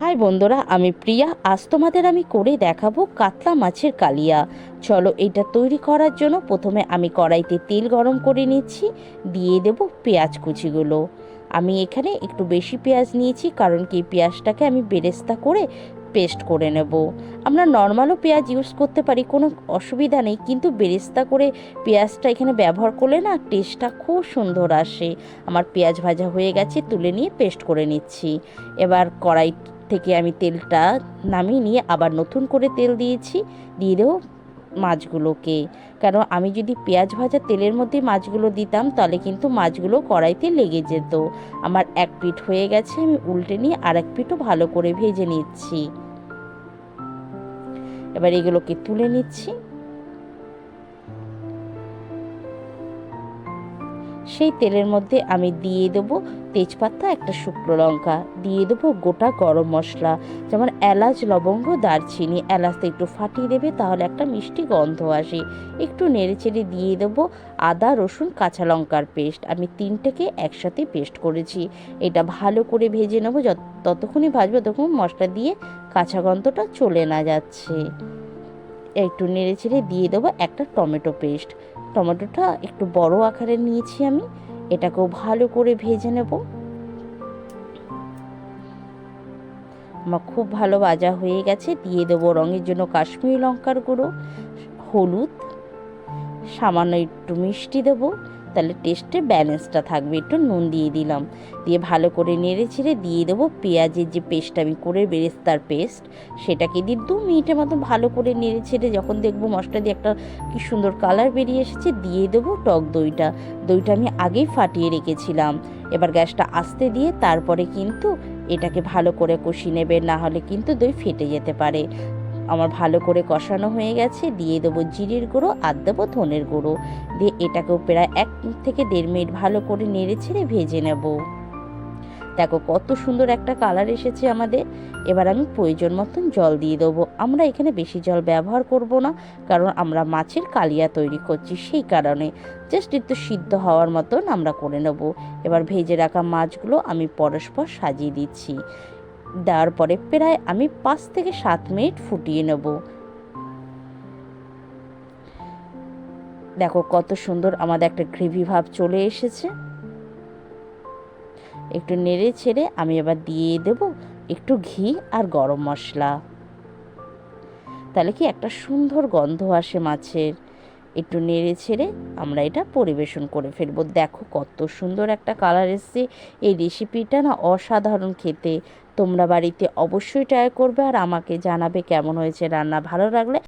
High বন্ধুরা, আমি প্রিয়া। আজ তোমাদের আমি করে দেখাবো কাতলা মাছের কালিয়া। চলো এটা তৈরি করার জন্য প্রথমে আমি কড়াইতে তেল গরম করে নিচ্ছি, দিয়ে দেব পেঁয়াজ কুচিগুলো। আমি এখানে একটু বেশি পেঁয়াজ নিয়েছি, কারণ কি পেঁয়াজটাকে আমি বেরেস্তা করে পেস্ট করে নেব। আমরা নর্মালও পেঁয়াজ ইউজ করতে পারি, কোনো অসুবিধা নেই, কিন্তু বেরেস্তা করে পেঁয়াজটা এখানে ব্যবহার করলে না টেস্টটা খুব সুন্দর আসে। আমার পেঁয়াজ ভাজা হয়ে গেছে, তুলে নিয়ে পেস্ট করে নিচ্ছি। এবার কড়াই থেকে আমি তেলটা নামিয়ে নিয়ে আবার নতুন করে তেল দিয়েছি, দিয়ে দেবো মাছগুলোকে। কারণ আমি যদি পেঁয়াজ ভাজা তেলের মধ্যে মাছগুলো দিতাম, তাহলে কিন্তু মাছগুলো কড়াইতে লেগে যেত। আমার এক পিট হয়ে গেছে, আমি উল্টে নিয়ে আর এক পিঠও ভালো করে ভেজে নিচ্ছি। এবার এগুলোকে তুলে নিচ্ছি। সেই তেলের মধ্যে আমি দিয়ে দেবো তেজপাতা, একটা শুকনো লঙ্কা, দিয়ে দেবো গোটা গরম মশলা, যেমন এলাচ, লবঙ্গ, দারচিনি। এলাচটা একটু ফাটিয়ে দেবে, তাহলে একটা মিষ্টি গন্ধ আসে। একটু নেড়ে চেড়ে দিয়ে দেবো আদা, রসুন, কাঁচা লঙ্কার পেস্ট। আমি তিনটেকে একসাথে পেস্ট করেছি। এটা ভালো করে ভেজে নেব, যত, ততক্ষণই ভাজবো তখন মশলা দিয়ে কাঁচা গন্ধটা চলে না যাচ্ছে। একটু নেড়ে চেড়ে দিয়ে দেবো একটা টমেটো পেস্ট। টমেটোটা একটু বড় আকারে নিয়েছি আমি, এটাকেও ভালো করে ভেজে নেব। আমার খুব ভালো ভাজা হয়ে গেছে, দিয়ে দেবো রঙের জন্য কাশ্মীরি লঙ্কার গুঁড়ো, হলুদ, সামান্য একটু মিষ্টি দেবো। তাহলে টেস্টে ব্যালেন্সটা থাকবে। একটু নুন দিয়ে দিলাম। দিয়ে ভালো করে নেড়ে ছেড়ে দিয়ে দেবো পেঁয়াজের যে পেস্ট আমি করে বেরেস্তার পেস্ট সেটাকে দিয়ে দু মিনিটের মতো ভালো করে নেড়ে ছেড়ে যখন দেখব মশলা দিয়ে একটা কি সুন্দর কালার বেরিয়ে এসেছে, দিয়ে দেবো টক দইটা। দইটা আমি আগেই ফাটিয়ে রেখেছিলাম। এবার গ্যাসটা আস্তে দিয়ে তারপরে কিন্তু এটাকে ভালো করে কষিয়ে নেবে, না হলে কিন্তু দই ফেটে যেতে পারে। আমার ভালো করে কষানো হয়ে গেছে, দিয়ে দেবো জিরের গুঁড়ো আর দেবো ধনের গুঁড়ো। দিয়ে এটাকেও প্রায় এক থেকে দেড় মিনিট ভালো করে নেড়ে ছেড়ে ভেজে নেব। দেখো কত সুন্দর একটা কালার এসেছে আমাদের। এবার আমি প্রয়োজন মতন জল দিয়ে দেবো। আমরা এখানে বেশি জল ব্যবহার করব না, কারণ আমরা মাছের কালিয়া তৈরি করছি সেই কারণে। জাস্ট একটু সিদ্ধ হওয়ার মতন আমরা করে নেব। এবার ভেজে রাখা মাছগুলো আমি পরস্পর সাজিয়ে দিচ্ছি। দেওয়ার পরে প্রায় আমি পাঁচ থেকে সাত মিনিট ফুটিয়ে নেব। দেখো কত সুন্দর আমাদের একটা গ্রেভি ভাব চলে এসেছে। একটু নেড়ে ছেড়ে আমি এবার দিয়ে দেব একটু ঘি আর গরম মশলা। তাহলে কি একটা সুন্দর গন্ধ আসে মাছের। একটু নেড়ে ছেড়ে আমরা এটা পরিবেশন করে ফেলব। দেখো কত সুন্দর একটা কালার এসছে। এই রেসিপিটা না অসাধারণ খেতে। তোমরা বাড়িতে অবশ্যই ট্রাই করবে আর আমাকে জানাবে কেমন হয়েছে রান্না ভালো লাগলে